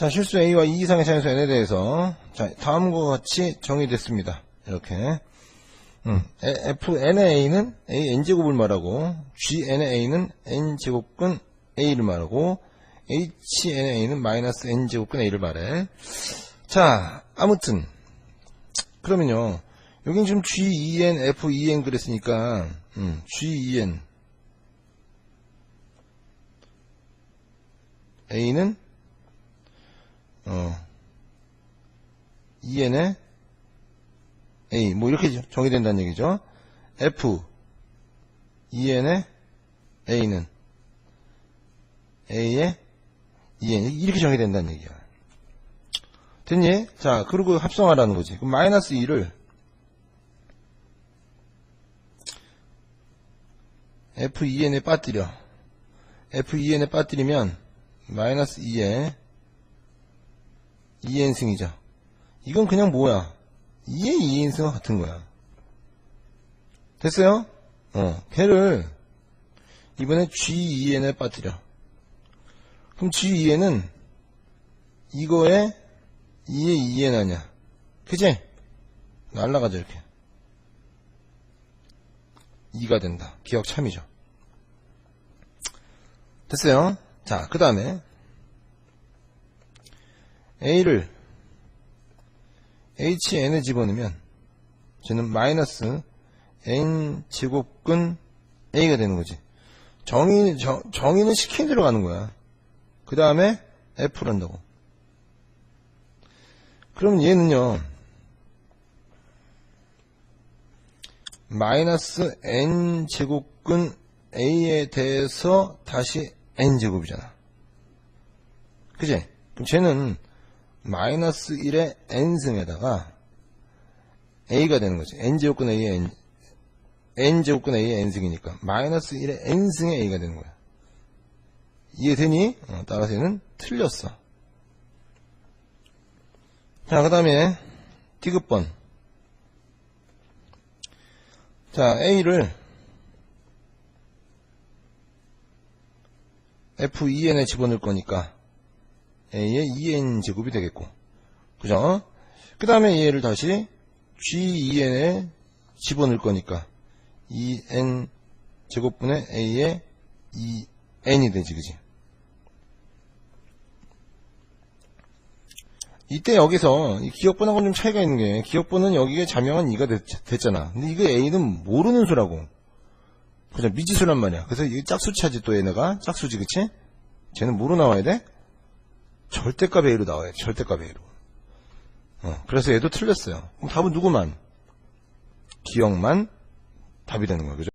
자, 실수 A와 2 이상의 자연수 N에 대해서 자, 다음과 같이 정의됐습니다. 이렇게 음, 에- FN의 A는 A N제곱을 말하고 GN의 A는 N제곱근 A를 말하고 HN의 A는 마이너스 N제곱근 A를 말해. 자, 아무튼 그러면요. 여긴 지금 GEN, FEN 그랬으니까 음, GEN A는 어, EN의 A 뭐 이렇게 정의된다는 얘기죠. F EN의 A는 A의 EN 이렇게 정의된다는 얘기야. 됐니? 자 그리고 합성하라는 거지. 그럼 마이너스 2를 FEN에 빠뜨려. FEN에 빠뜨리면 마이너스 2에 2n승이죠. 이건 그냥 뭐야? 2의 2n승과 같은 거야. 됐어요? 어, 걔를 이번에 G2n에 빠뜨려. 그럼 G2n은 이거에 2의 2n 아니야. 그지? 날라가죠, 이렇게. 2가 된다. 기억 참이죠. 됐어요? 자, 그 다음에 A를 HN에 집어넣으면 쟤는 마이너스 N 제곱근 A가 되는 거지. 정의, 정, 정의는 시킨 대로 가는 거야. 그 다음에 F를 한다고. 그럼 얘는요, 마이너스 N 제곱근 A에 대해서 다시 N 제곱이잖아. 그지? 그럼 쟤는 마이너스 1의 n승에다가 a가 되는 거지. n제곱근 a의 n, n제곱근 a의 n승이니까 마이너스 1의 n승의 a가 되는 거야. 이해되니? 어, 따라서 얘는 틀렸어. 자, 그 다음에 디귿번. 자, a를 f2n에 집어넣을 거니까 a의 2n 제곱이 되겠고 그죠? 그 다음에 얘를 다시 g2n에 집어넣을 거니까 2n 제곱분의 a의 2n이 되지 그지? 이때 여기서 이 기억분하고는 좀 차이가 있는 게 기억분은 여기에 자명한 2가 됐, 잖아 근데 이거 a는 모르는 수라고 그죠? 미지수란 말이야 그래서 이게 짝수차지 또 얘네가 짝수지 그치? 쟤는 뭐로 나와야 돼? 절대값 A로 나와요. 절대값 A로. 어, 그래서 얘도 틀렸어요. 그럼 답은 누구만? 기억만 답이 되는 거예요. 그죠?